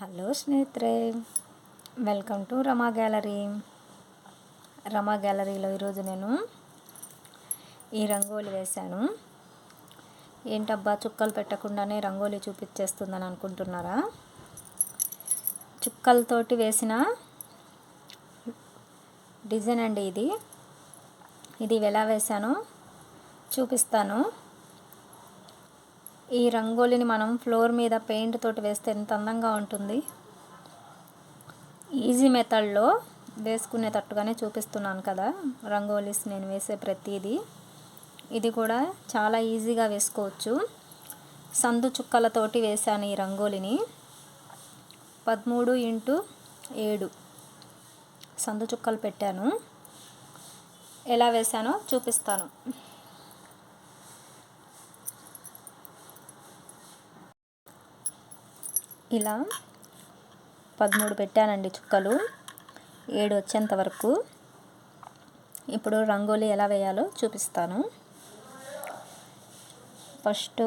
Hello స్నేహితురే welcome to Rama gallery. Rama గ్యాలరీలో ఈరోజు నేను ఈ రంగోలి వేశాను. ఏంటబ్బా చుక్కలు పెట్టకుండానే రంగోలి చూపించేస్తుందని అనుకుంటున్నారా? చుక్కలతోటి వేసిన డిజైన్ అండి ఇది. ఇది ఎలా వేశానో చూపిస్తాను. ఈ రంగోలిని మనం ఫ్లోర్ మీద పెయింట్ తోటి వేస్తే ఎంత అందంగా ఉంటుంది. ఈజీ మెథడ్లో వేసుకునేటట్టుగానే చూపిస్తున్నాను కదా రంగోలీస్ నేను వేసే ప్రతిదీ. ఇది కూడా చాలా ఈజీగా వేసుకోవచ్చు. సందు చుక్కలతోటి వేశాను ఈ రంగోలిని. పదమూడు ఇంటూ ఏడు సందు చుక్కలు పెట్టాను. ఎలా వేశానో చూపిస్తాను. ఇలా పదమూడు పెట్టానండి చుక్కలు. ఏడు వచ్చేంత వరకు. ఇప్పుడు రంగోలి ఎలా వేయాలో చూపిస్తాను. ఫస్ట్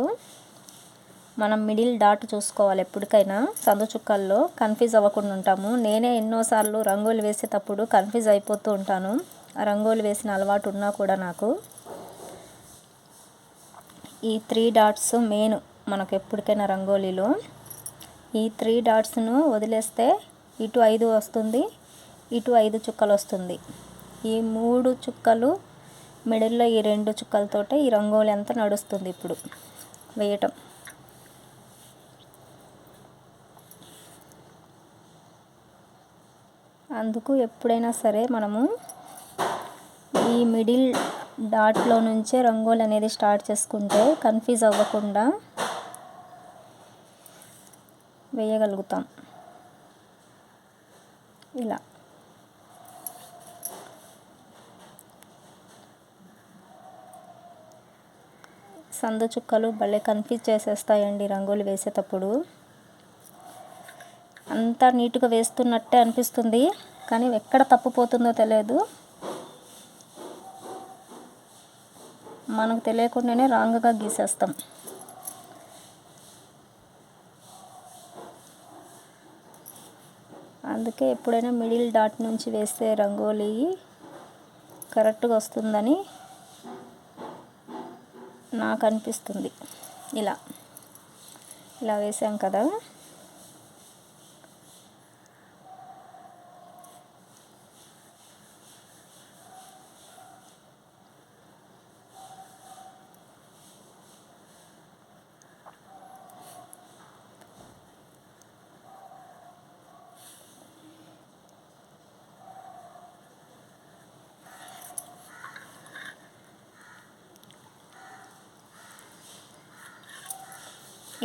మనం మిడిల్ డాట్ చూసుకోవాలి ఎప్పటికైనా. సందు చుక్కల్లో కన్ఫ్యూజ్ అవ్వకుండా ఉంటాము. నేనే ఎన్నోసార్లు రంగోలు వేసేటప్పుడు కన్ఫ్యూజ్ అయిపోతూ ఉంటాను. రంగోలు వేసిన అలవాటు ఉన్నా కూడా నాకు. ఈ త్రీ డాట్స్ మెయిన్ మనకు ఎప్పటికైనా రంగోలీలో. ఈ త్రీ డాట్స్ను వదిలేస్తే ఇటు ఐదు వస్తుంది ఇటు ఐదు చుక్కలు వస్తుంది. ఈ మూడు చుక్కలు మిడిల్లో ఈ రెండు చుక్కలతోటే ఈ రంగోలి అంతా నడుస్తుంది ఇప్పుడు వేయటం. అందుకు ఎప్పుడైనా సరే మనము ఈ మిడిల్ డాట్లో నుంచే రంగోలు అనేది స్టార్ట్ చేసుకుంటే కన్ఫ్యూజ్ అవ్వకుండా వేయగలుగుతాం. ఇలా. సందు చుక్కలు భలే కన్ఫ్యూజ్ చేసేస్తాయండి రంగులు వేసేటప్పుడు. అంతా నీట్గా వేస్తున్నట్టే అనిపిస్తుంది కానీ ఎక్కడ తప్పుపోతుందో తెలియదు. మనకు తెలియకుండానే రాంగ్గా గీసేస్తాం. అందుకే ఎప్పుడైనా మిడిల్ డాట్ నుంచి వేస్తే రంగోలీ కరెక్ట్గా వస్తుందని నాకు అనిపిస్తుంది. ఇలా. ఇలా వేసాం కదా.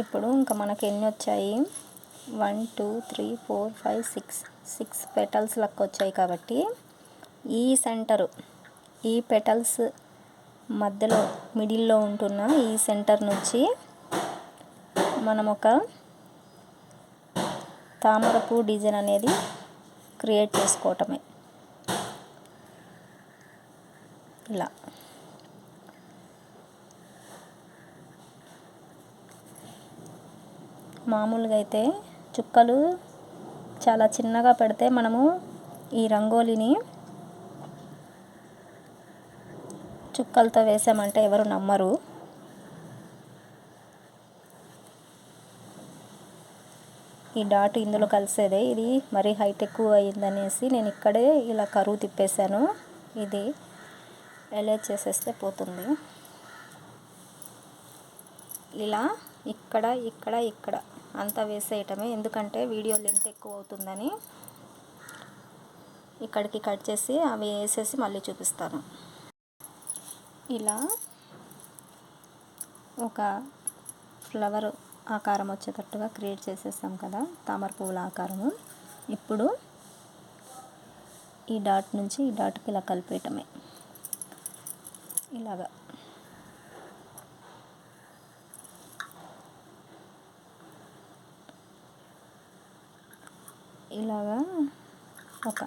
ఇప్పుడు ఇంకా మనకి ఎన్ని వచ్చాయి? One two three four five six six petals లెక్క వచ్చాయి కాబట్టి ఈ సెంటరు ఈ పెటల్స్ మధ్యలో మిడిల్లో ఉంటున్న ఈ సెంటర్ నుంచి మనం ఒక తామరపు డిజైన్ అనేది క్రియేట్ చేసుకోవటమే. ఇలా. మామూలుగా అయితే చుక్కలు చాలా చిన్నగా పెడితే మనము ఈ రంగోలిని చుక్కలతో వేసామంటే ఎవరు నమ్మరు. ఈ డాట్ ఇందులో కలిసేదే. ఇది మరీ హైట్ ఎక్కువ అయిందనేసి నేను ఇక్కడే ఇలా కరువు తిప్పేశాను. ఇది ఎలా చేసేస్తే పోతుంది. ఇలా ఇక్కడ ఇక్కడ ఇక్కడ. అంతా వేసేయటమే ఎందుకంటే వీడియో లెంత్ ఎక్కువ అవుతుందని ఇక్కడికి కట్ చేసి అవి వేసేసి మళ్ళీ చూపిస్తాను. ఇలా ఒక ఫ్లవర్ ఆకారం వచ్చేటట్టుగా క్రియేట్ చేసేసాం కదా తామర పువ్వుల ఆకారము. ఇప్పుడు ఈ డాట్ నుంచి ఈ డాట్కి ఇలా కలిపేయటమే. ఇలాగా. ఇలాగా ఒక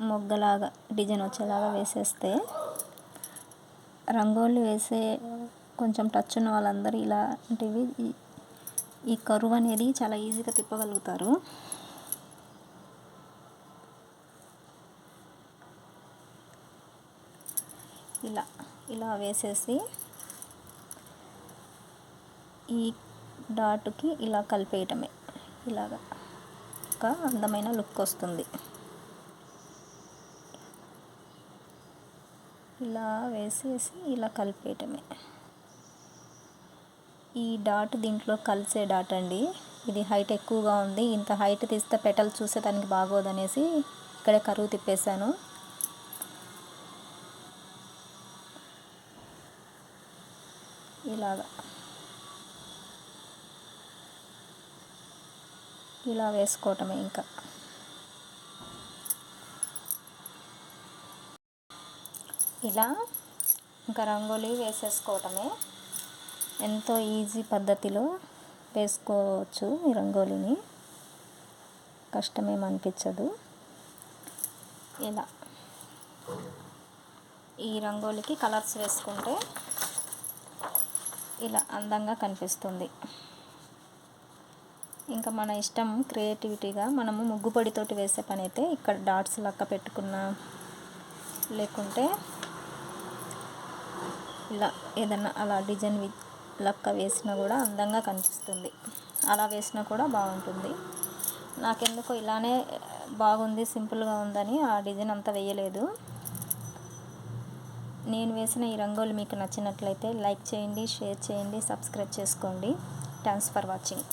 మొగ్గలాగా డిజైన్ వచ్చేలాగా వేసేస్తే రంగోలి వేసే కొంచెం టచ్ ఉన్న వాళ్ళందరూ ఇలాంటివి ఈ కరువు అనేది చాలా ఈజీగా తిప్పగలుగుతారు. ఇలా ఇలా వేసేసి ఈ డాట్కి ఇలా కలిపేయటమే ఇలాగా. ఒక అందమైన లుక్ వస్తుంది. ఇలా వేసేసి ఇలా కలిపేయటమే. ఈ డాట్ దీంట్లో కలిసే డాట్ అండి. ఇది హైట్ ఎక్కువగా ఉంది. ఇంత హైట్ తీస్తే పెటల్ చూస్తే దానికి బాగోదనేసి ఇక్కడే కరువు తిప్పేశాను. ఇలాగా. ఇలా వేసుకోవటమే ఇంకా. ఇలా ఇంకా రంగోలీ వేసేసుకోవటమే. ఎంతో ఈజీ పద్ధతిలో వేసుకోవచ్చు ఈ రంగోలీని. కష్టమేం అనిపించదు ఇలా. ఈ రంగోలికి కలర్స్ వేసుకుంటే ఇలా అందంగా కనిపిస్తుంది. ఇంకా మన ఇష్టం క్రియేటివిటీగా మనము ముగ్గు పొడితోటి వేసే పని అయితే ఇక్కడ డాట్స్ లెక్క పెట్టుకున్న లేకుంటే ఇలా ఏదన్నా అలా డిజైన్ లెక్క వేసినా కూడా అందంగా కనిపిస్తుంది. అలా వేసినా కూడా బాగుంటుంది. నాకెందుకో ఇలానే బాగుంది సింపుల్గా ఉందని ఆ డిజైన్ అంతా వేయలేదు. నేను వేసిన ఈ రంగులు మీకు నచ్చినట్లయితే లైక్ చేయండి షేర్ చేయండి సబ్స్క్రైబ్ చేసుకోండి. Thanks for watching.